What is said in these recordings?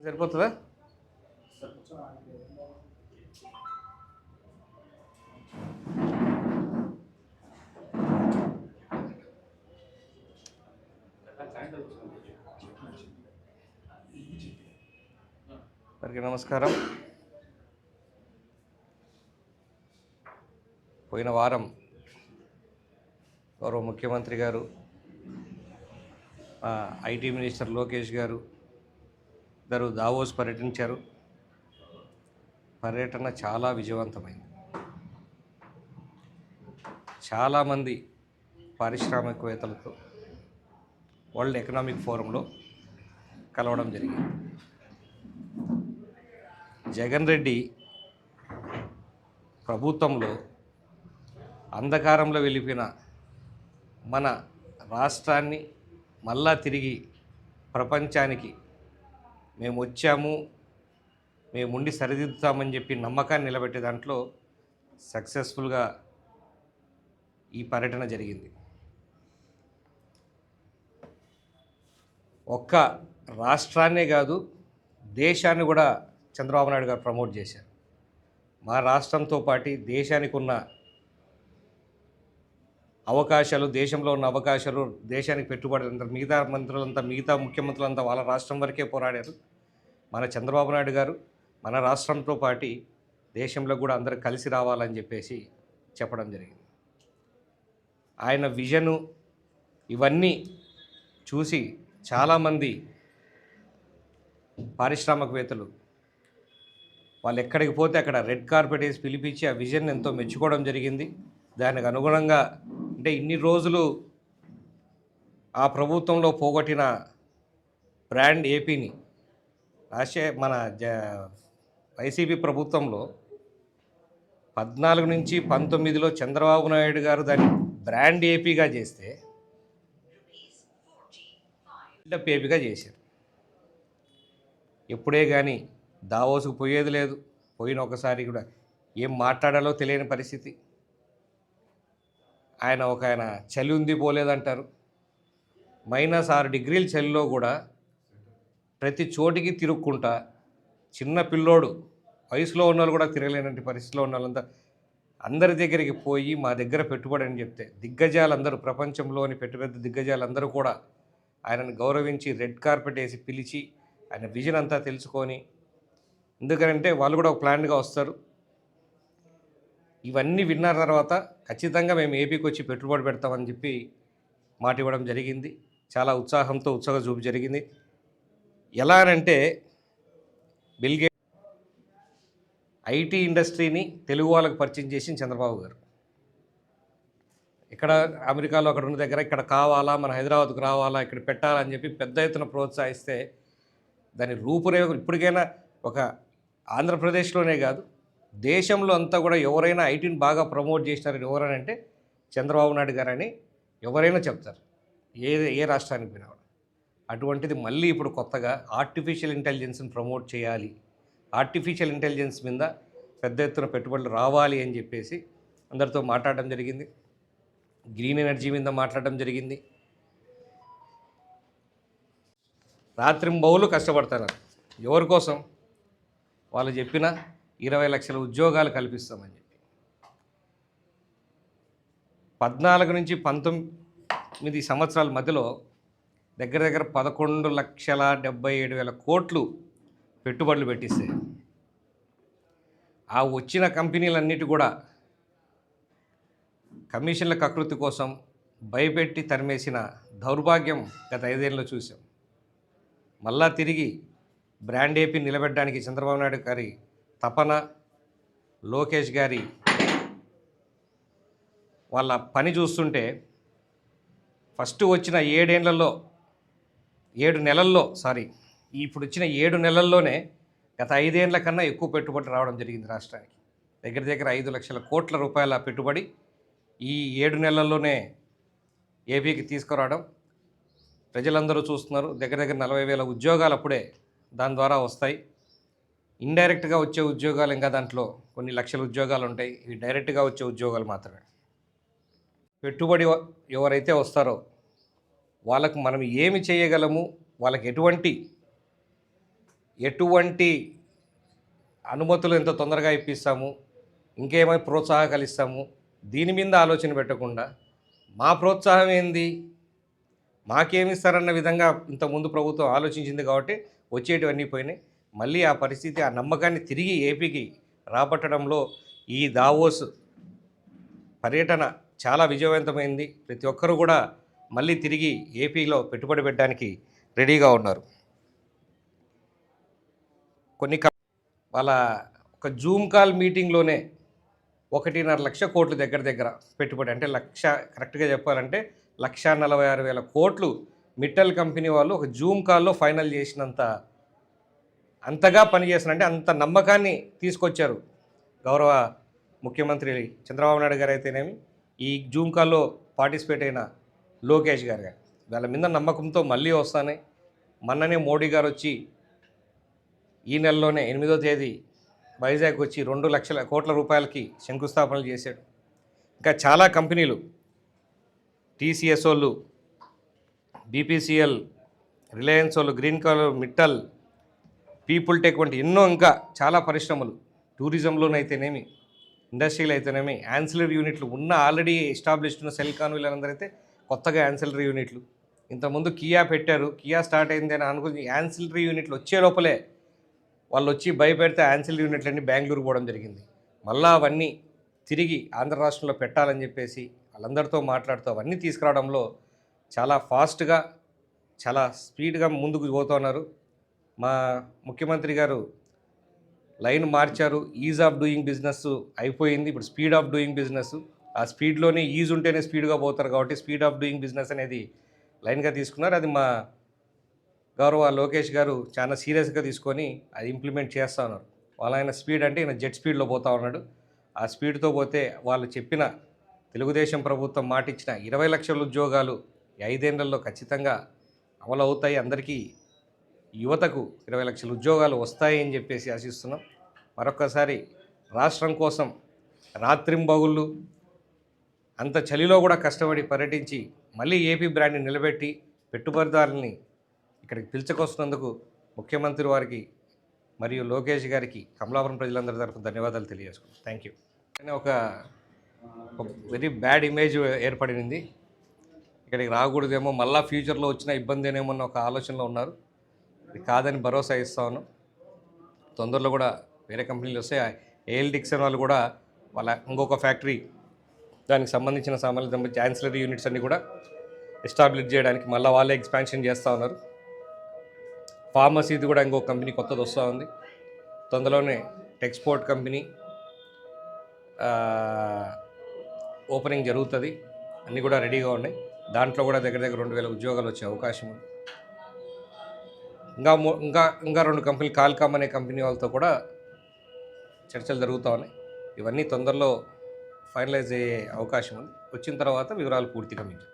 సరిపోతుందా? అందరికీ నమస్కారం. పోయిన వారం గౌరవ ముఖ్యమంత్రి గారు ఐటీ మినిస్టర్ లోకేష్ గారు ఇద్దరు దావోస్ పర్యటించారు. పర్యటన చాలా విజయవంతమైంది. చాలామంది పారిశ్రామికవేత్తలతో వరల్డ్ ఎకనామిక్ ఫోరంలో కలవడం జరిగింది. జగన్ రెడ్డి ప్రభుత్వంలో అంధకారంలో వెళ్ళిపోయిన మన రాష్ట్రాన్ని మళ్ళా తిరిగి ప్రపంచానికి మేము వచ్చాము మేము ఉండి సరిదిద్దుతామని చెప్పి నమ్మకాన్ని నిలబెట్టే దాంట్లో సక్సెస్ఫుల్గా ఈ పర్యటన జరిగింది. ఒక్క రాష్ట్రాన్నే కాదు దేశాన్ని కూడా చంద్రబాబు నాయుడు గారు ప్రమోట్ చేశారు. మా రాష్ట్రంతో పాటు దేశానికి ఉన్న అవకాశాలు దేశంలో ఉన్న అవకాశాలు దేశానికి పెట్టుబడులు అంతా మిగతా మంత్రులంతా మిగతా ముఖ్యమంత్రులంతా వాళ్ళ రాష్ట్రం వరకే పోరాడారు. మన చంద్రబాబు నాయుడు గారు మన రాష్ట్రంతో పాటు దేశంలో కూడా అందరూ కలిసి రావాలని చెప్పేసి చెప్పడం జరిగింది. ఆయన విజను ఇవన్నీ చూసి చాలామంది పారిశ్రామికవేత్తలు వాళ్ళు ఎక్కడికి పోతే అక్కడ రెడ్ కార్పెట్ వేసి పిలిపించి ఆ విజన్ ఎంతో మెచ్చుకోవడం జరిగింది. దానికి అనుగుణంగా అంటే ఇన్ని రోజులు ఆ ప్రభుత్వంలో పోగొట్టిన బ్రాండ్ ఏపీని రాష్ట్ర మన జ వైసీపీ ప్రభుత్వంలో పద్నాలుగు నుంచి పంతొమ్మిదిలో చంద్రబాబు నాయుడు గారు దాన్ని బ్రాండ్ ఏపీగా చేస్తే బిల్డప్ ఏపీగా చేశారు. ఎప్పుడే కానీ దావోసుకు పోయేది లేదు. పోయిన ఒకసారి కూడా ఏం మాట్లాడాలో తెలియని పరిస్థితి. ఆయన ఒక ఆయన చలి ఉంది పోలేదంటారు. మైనస్ ఆరు డిగ్రీల చలిలో కూడా ప్రతి చోటికి తిరుక్కుంటా. చిన్న పిల్లోడు వయసులో ఉన్న వాళ్ళు కూడా తిరగలేనంటి పరిస్థితిలో ఉన్న వాళ్ళంతా అందరి దగ్గరికి పోయి మా దగ్గర పెట్టుబడి అని చెప్తే దిగ్గజాలందరూ ప్రపంచంలోని పెద్ద పెద్ద దిగ్గజాలందరూ కూడా ఆయనను గౌరవించి రెడ్ కార్పెట్ వేసి పిలిచి ఆయన విజన్ అంతా తెలుసుకొని ఎందుకంటే వాళ్ళు కూడా ఒక ప్లాన్గా వస్తారు. ఇవన్నీ విన్న తర్వాత ఖచ్చితంగా మేము ఏపీకి వచ్చి పెట్టుబడి పెడతామని చెప్పి మాట ఇవ్వడం జరిగింది. చాలా ఉత్సాహంతో ఉత్సాహ చూపు జరిగింది. ఎలా అంటే బిల్గే ఐటీ ఇండస్ట్రీని తెలుగు వాళ్ళకి పరిచయం చేసింది చంద్రబాబు గారు. ఇక్కడ అమెరికాలో అక్కడ ఉన్న దగ్గర ఇక్కడ కావాలా మన హైదరాబాద్కు రావాలా ఇక్కడ పెట్టాలని చెప్పి పెద్ద ఎత్తున ప్రోత్సహిస్తే దాని రూపురేఖ ఇప్పటికైనా ఒక ఆంధ్రప్రదేశ్లోనే కాదు దేశంలో అంతా కూడా ఎవరైనా ఐటీని బాగా ప్రమోట్ చేసినారని ఎవరని అంటే చంద్రబాబు నాయుడు గారని ఎవరైనా చెప్తారు. ఏ ఏ రాష్ట్రానికి పోయినా అటువంటిది మళ్ళీ ఇప్పుడు కొత్తగా ఆర్టిఫిషియల్ ఇంటెలిజెన్స్ని ప్రమోట్ చేయాలి. ఆర్టిఫిషియల్ ఇంటెలిజెన్స్ మీద పెద్ద ఎత్తున పెట్టుబడులు రావాలి అని చెప్పేసి అందరితో మాట్లాడడం జరిగింది. గ్రీన్ ఎనర్జీ మీద మాట్లాడడం జరిగింది. రాత్రింబౌలు కష్టపడతారు. ఎవరి కోసం? వాళ్ళు చెప్పిన ఇరవై లక్షల ఉద్యోగాలు కల్పిస్తామని చెప్పి. పద్నాలుగు నుంచి పంతొమ్మిది సంవత్సరాల మధ్యలో దగ్గర దగ్గర పదకొండు లక్షల డెబ్బై ఏడు వేల కోట్లు పెట్టుబడులు పెట్టిస్తే ఆ వచ్చిన కంపెనీలన్నిటి కూడా కమిషన్ల కకృతి కోసం భయపెట్టి తరిమేసిన దౌర్భాగ్యం గత ఐదేళ్ళలో చూసాం మళ్ళా తిరిగి బ్రాండ్ ఏపీ నిలబెట్టడానికి చంద్రబాబు నాయుడు గారి తపన లోకేష్ గారి వాళ్ళ పని చూస్తుంటే ఫస్ట్ వచ్చిన ఏడేళ్ళలో ఏడు నెలల్లో సారీ ఇప్పుడు వచ్చిన ఏడు నెలల్లోనే గత ఐదేళ్ళ కన్నా ఎక్కువ పెట్టుబడి రావడం జరిగింది రాష్ట్రానికి. దగ్గర దగ్గర ఐదు లక్షల కోట్ల రూపాయల పెట్టుబడి ఈ ఏడు నెలల్లోనే ఏపీకి తీసుకురావడం ప్రజలందరూ చూస్తున్నారు. దగ్గర దగ్గర నలభై వేల ఉద్యోగాలు అప్పుడే దాని ద్వారా వస్తాయి. ఇండైరెక్ట్గా వచ్చే ఉద్యోగాలు ఇంకా దాంట్లో కొన్ని లక్షల ఉద్యోగాలు ఉంటాయి. ఇవి డైరెక్ట్గా వచ్చే ఉద్యోగాలు మాత్రమే. పెట్టుబడి ఎవరైతే వస్తారో వాళ్ళకు మనం ఏమి చేయగలము? వాళ్ళకి ఎటువంటి ఎటువంటి అనుమతులు ఎంత తొందరగా ఇప్పిస్తాము? ఇంకేమై ప్రోత్సాహకాలు ఇస్తాము? దీని మీద ఆలోచన పెట్టకుండా మా ప్రోత్సాహం ఏంది? మాకేమిస్తారన్న విధంగా ఇంతకుముందు ప్రభుత్వం ఆలోచించింది కాబట్టి వచ్చేటివన్నీ పోయినాయి. మళ్ళీ ఆ పరిస్థితి ఆ నమ్మకాన్ని తిరిగి ఏపీకి రాబట్టడంలో ఈ దావోస్ పర్యటన చాలా విజయవంతమైంది. ప్రతి ఒక్కరు కూడా మళ్ళీ తిరిగి ఏపీలో పెట్టుబడి పెట్టడానికి రెడీగా ఉన్నారు. కొన్ని వాళ్ళ ఒక జూమ్ కాల్ మీటింగ్లోనే ఒకటిన్నర లక్ష కోట్లు దగ్గర దగ్గర పెట్టుబడి అంటే లక్ష కరెక్ట్గా చెప్పాలంటే లక్ష నలభై ఆరు వేల కోట్లు మిట్టల్ కంపెనీ వాళ్ళు ఒక జూమ్ కాల్లో ఫైనల్ చేసినంత అంతగా పనిచేస్తున్న అంటే అంత నమ్మకాన్ని తీసుకొచ్చారు గౌరవ ముఖ్యమంత్రి చంద్రబాబు నాయుడు గారు అయితేనేమి. ఈ జూమ్ కాల్లో పార్టిసిపేట్ అయిన లోకేష్ గారు గారు. వాళ్ళ మీద నమ్మకంతో మళ్ళీ వస్తానే. మొన్ననే మోడీ గారు వచ్చి ఈ నెలలోనే ఎనిమిదో తేదీ వైజాగ్ వచ్చి రెండు లక్షల కోట్ల రూపాయలకి శంకుస్థాపనలు చేశాడు. ఇంకా చాలా కంపెనీలు టీసీఎస్ వాళ్ళు బీపీసీఎల్ రిలయన్స్ వాళ్ళు green colour Mittal people tech వంటి ఎన్నో ఇంకా చాలా పరిశ్రమలు టూరిజంలోనైతేనేమి ఇండస్ట్రీలు అయితేనేమి యాన్సిలరీ యూనిట్లు ఉన్న ఆల్రెడీ ఎస్టాబ్లిష్డ్ ఉన్న సెల్ వీళ్ళందరైతే కొత్తగా యాన్సిలరీ యూనిట్లు ఇంతకుముందు కియా పెట్టారు. కియా స్టార్ట్ అయింది అని అనుకుని యాన్సిలరీ యూనిట్లు వచ్చే లోపలే వాళ్ళు వచ్చి భయపెడితే యాన్సిల్ యూనిట్లన్నీ బెంగళూరు పోవడం జరిగింది. మళ్ళా అవన్నీ తిరిగి ఆంధ్ర రాష్ట్రంలో పెట్టాలని చెప్పేసి వాళ్ళందరితో మాట్లాడుతూ అవన్నీ తీసుకురావడంలో చాలా ఫాస్ట్గా చాలా స్పీడ్గా ముందుకు పోతున్నారు మా ముఖ్యమంత్రి గారు లైన్ మార్చారు. ఈజ్ ఆఫ్ డూయింగ్ బిజినెస్ అయిపోయింది. ఇప్పుడు స్పీడ్ ఆఫ్ డూయింగ్ బిజినెస్. ఆ స్పీడ్లోనే ఈజ్ ఉంటేనే స్పీడ్గా పోతారు కాబట్టి స్పీడ్ ఆఫ్ డూయింగ్ బిజినెస్ అనేది లైన్గా తీసుకున్నారు. అది మా గౌరవ లోకేష్ గారు చాలా సీరియస్గా తీసుకొని అది ఇంప్లిమెంట్ చేస్తూ ఉన్నారు. వాళ్ళ ఆయన స్పీడ్ అంటే ఈయన జెట్ స్పీడ్లో పోతా ఉన్నాడు. ఆ స్పీడ్తో పోతే వాళ్ళు చెప్పిన తెలుగుదేశం ప్రభుత్వం మాటిచ్చిన ఇరవై లక్షల ఉద్యోగాలు ఈ ఐదేళ్ళలో ఖచ్చితంగా అమలు అవుతాయి. అందరికీ యువతకు ఇరవై లక్షల ఉద్యోగాలు వస్తాయని చెప్పేసి ఆశిస్తున్నాం. మరొకసారి రాష్ట్రం కోసం రాత్రింబగుళ్ళు అంత చలిలో కూడా కష్టపడి పర్యటించి మళ్ళీ ఏపీ బ్రాండ్ని నిలబెట్టి పెట్టుబడిదారుల్ని ఇక్కడికి పిలుచుకొస్తున్నందుకు ముఖ్యమంత్రి వారికి మరియు లోకేష్ గారికి కమలాపురం ప్రజలందరి తరఫున ధన్యవాదాలు తెలియజేసుకున్నాను థ్యాంక్ యూ ఒక వెరీ బ్యాడ్ ఇమేజ్ ఏర్పడింది ఇక్కడికి రాకూడదేమో మళ్ళీ ఫ్యూచర్లో వచ్చిన ఇబ్బంది ఏమో ఒక ఆలోచనలో ఉన్నారు. ఇది కాదని భరోసా ఇస్తాను తొందరలో కూడా వేరే కంపెనీలు వస్తే ఏఎల్ డిక్సన్ వాళ్ళు కూడా వాళ్ళ ఇంకొక ఫ్యాక్టరీ దానికి సంబంధించిన సామాన్లు ఛాన్సలరీ యూనిట్స్ అన్ని కూడా ఎస్టాబ్లిష్ చేయడానికి మళ్ళీ వాళ్ళే ఎక్స్పాన్షన్ చేస్తూ ఉన్నారు. ఫార్మసీది కూడా ఇంకో కంపెనీ కొత్తది వస్తూ ఉంది. తొందరలోనే టెక్స్పోర్ట్ కంపెనీ ఓపెనింగ్ జరుగుతుంది. అన్నీ కూడా రెడీగా ఉన్నాయి. దాంట్లో కూడా దగ్గర దగ్గర రెండు వేల ఉద్యోగాలు వచ్చే అవకాశం ఉంది. ఇంకా మూ- ఇంకా ఇంకా రెండు కంపెనీలు కాల్కామ్ అనే కంపెనీ వాళ్ళతో కూడా చర్చలు జరుగుతూ ఉన్నాయి. ఇవన్నీ తొందరలో ఫైనలైజ్ అయ్యే అవకాశం ఉంది. వచ్చిన తర్వాత వివరాలు పూర్తిగా మీకు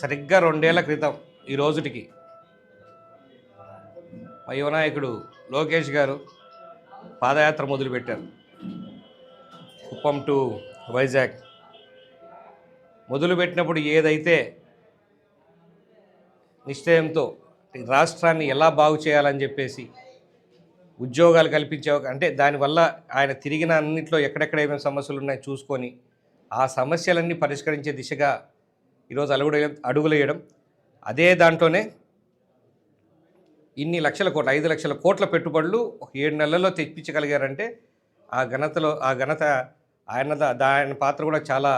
సరిగ్గా రెండేళ్ళ క్రితం ఈ రోజుటికి మా యువనాయకుడు లోకేష్ గారు పాదయాత్ర మొదలుపెట్టారు. కుప్పం టు వైజాగ్. మొదలుపెట్టినప్పుడు ఏదైతే నిశ్చయంతో రాష్ట్రాన్ని ఎలా బాగు చేయాలని చెప్పేసి ఉద్యోగాలు కల్పించే అంటే దానివల్ల ఆయన తిరిగిన అన్నింటిలో ఎక్కడెక్కడ ఏమేమి సమస్యలు ఉన్నాయో చూసుకొని ఆ సమస్యలన్నీ పరిష్కరించే దిశగా ఈరోజు అడుగుడు అడుగులు వేయడం. అదే దాంట్లోనే ఇన్ని లక్షల కోట్ల ఐదు లక్షల కోట్ల పెట్టుబడులు ఒక ఏడు నెలల్లో తెప్పించగలిగారంటే ఆ ఘనతలో ఆ ఘనత ఆయన దాని ఆయన పాత్ర కూడా చాలా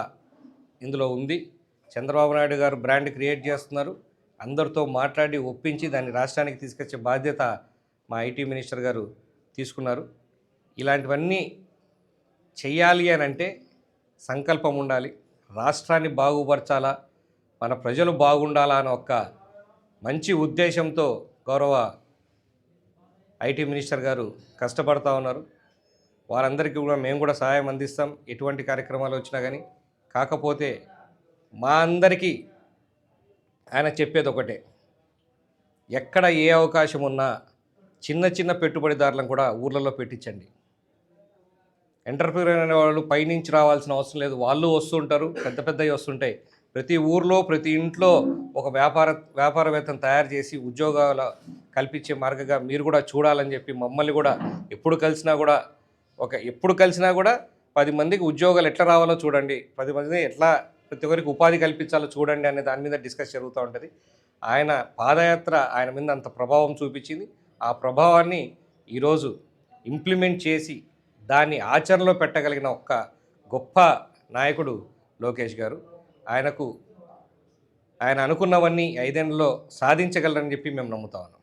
ఇందులో ఉంది. చంద్రబాబు నాయుడు గారు బ్రాండ్ క్రియేట్ చేస్తున్నారు. అందరితో మాట్లాడి ఒప్పించి దాన్ని రాష్ట్రానికి తీసుకొచ్చే బాధ్యత మా ఐటీ మినిస్టర్ గారు తీసుకున్నారు. ఇలాంటివన్నీ చెయ్యాలి అని అంటే సంకల్పం ఉండాలి. రాష్ట్రాన్ని బాగుపరచాలా? మన ప్రజలు బాగుండాలా అని ఒక మంచి ఉద్దేశంతో గౌరవ ఐటీ మినిస్టర్ గారు కష్టపడతా ఉన్నారు. వారందరికీ కూడా మేము కూడా సహాయం అందిస్తాం. ఎటువంటి కార్యక్రమాలు వచ్చినా కానీ కాకపోతే మా అందరికీ ఆయన చెప్పేది ఒకటే. ఎక్కడ ఏ అవకాశం ఉన్నా చిన్న చిన్న పెట్టుబడిదారులను కూడా ఊర్లలో పెట్టించండి. ఎంటర్ప్రీనర్ అనే వాళ్ళు పైనుంచి రావాల్సిన అవసరం లేదు. వాళ్ళు వస్తుంటారు పెద్ద పెద్దవి వస్తుంటాయి ప్రతి ఊర్లో ప్రతి ఇంట్లో ఒక వ్యాపార వ్యాపారవేత్తను తయారు చేసి ఉద్యోగాల కల్పించే మార్గంగా మీరు కూడా చూడాలని చెప్పి మమ్మల్ని కూడా ఎప్పుడు కలిసినా కూడా ఒక ఎప్పుడు కలిసినా కూడా పది మందికి ఉద్యోగాలు ఎట్లా రావాలో చూడండి. పది మంది ఎట్లా ప్రతి ఒక్కరికి ఉపాధి కల్పించాలో చూడండి అనే దాని మీద డిస్కస్ జరుగుతూ ఉంటుంది. ఆయన పాదయాత్ర ఆయన మీద అంత ప్రభావం చూపించింది. ఆ ప్రభావాన్ని ఈరోజు ఇంప్లిమెంట్ చేసి దాన్ని ఆచరణలో పెట్టగలిగిన ఒక్క గొప్ప నాయకుడు లోకేష్ గారు. ఆయనకు ఆయన అనుకున్నవన్నీ ఐదేళ్ళలో సాధించగలరని చెప్పి మేము నమ్ముతా ఉన్నాం.